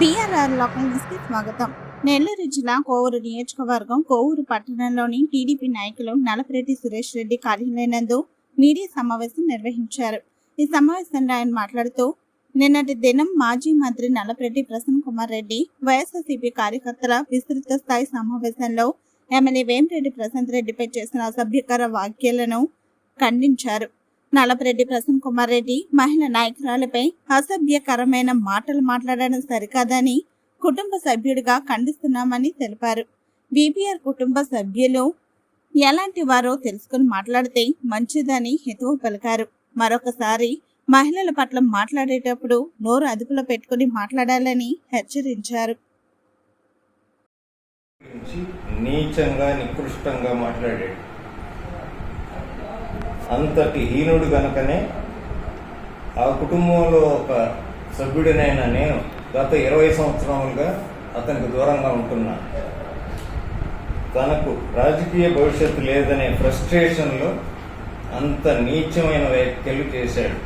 BRR local స్వాగతం. నెల్లూరు జిల్లా కోవూరు నియోజకవర్గం కోవూరు పట్టణంలోని టీడీపీ నాయకులు నలపరెడ్డి సురేష్ రెడ్డి కార్యాలయం నందు మీడియా సమావేశం నిర్వహించారు. ఈ సమావేశంలో ఆయన మాట్లాడుతూ నిన్నటి దినం మాజీ మంత్రి నలపరెడ్డి ప్రసన్న కుమార్ రెడ్డి వైఎస్ఆర్సీపీ కార్యకర్తల విస్తృత స్థాయి సమావేశంలో ఎమ్మెల్యే వేమిరెడ్డి ప్రశాంత్ రెడ్డిపై చేసిన అసభ్యకర వ్యాఖ్యలను ఖండించారు. నల్లపరెడ్డి ప్రసన్న కుమార్ రెడ్డి మహిళ నాయకురాలపై అసభ్యకరమైన మాటలు మాట్లాడడం సరికాదని కుటుంబ సభ్యుడిగా ఖండిస్తున్నామని తెలిపారు. బీపీఆర్ కుటుంబ సభ్యులు ఎలాంటి వారో తెలుసుకుని మాట్లాడితే మంచిదని హితవు పలికారు. మరొకసారి మహిళల పట్ల మాట్లాడేటప్పుడు నోరు అదుపులో పెట్టుకుని మాట్లాడాలని హెచ్చరించారు. నీచంగా నికృష్టంగా మాట్లాడాడు. అంతటి హీనుడు గనుకనే ఆ కుటుంబంలో ఒక సభ్యుడినైన నేను గత ఇరవై సంవత్సరములుగా అతనికి దూరంగా ఉంటున్నా. తనకు రాజకీయ భవిష్యత్తు లేదనే ఫ్రస్ట్రేషన్లో అంత నీచమైన వ్యాఖ్యలు చేశాడు.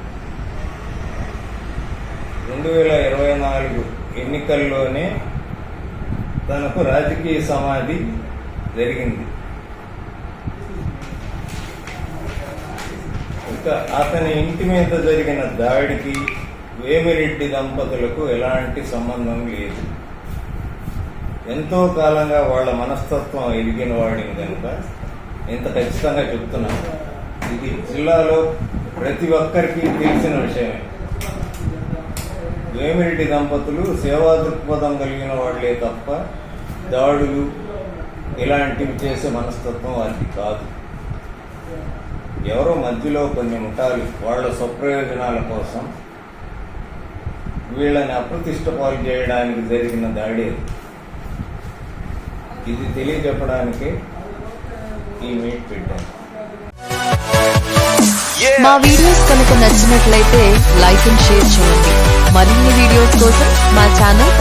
రెండు వేల ఇరవై నాలుగు ఎన్నికల్లోనే తనకు రాజకీయ సమాధి జరిగింది. అతని ఇంటి మీద జరిగిన దాడికి వేమిరెడ్డి దంపతులకు ఎలాంటి సంబంధం లేదు. ఎంతో కాలంగా వాళ్ళ మనస్తత్వం ఎదిగిన వాడిని కనుక ఇంత ఖచ్చితంగా చెప్తున్నాను ఇది జిల్లాలో ప్రతి ఒక్కరికి తెలిసిన విషయమే. వేమిరెడ్డి దంపతులు సేవా దృక్పథం కలిగిన వాళ్ళే తప్ప దాడులు ఇలాంటివి చేసే మనస్తత్వం వారికి కాదు. ఎవరో మధ్యలో కొన్ని ముఠాలు వాళ్ళ స్వప్రయోజనాల కోసం వీళ్ళని అప్రతిష్ట పాలు చేయడానికి జరిగిన దాడి. ఇది తెలియజెప్పడానికి ఈ మీట్ పెట్టాను మా వీడియోస్ కనుక నచ్చినట్లయితే లైక్ అండ్ షేర్ చేయండి. మరిన్ని వీడియోస్ కోసం మా ఛానల్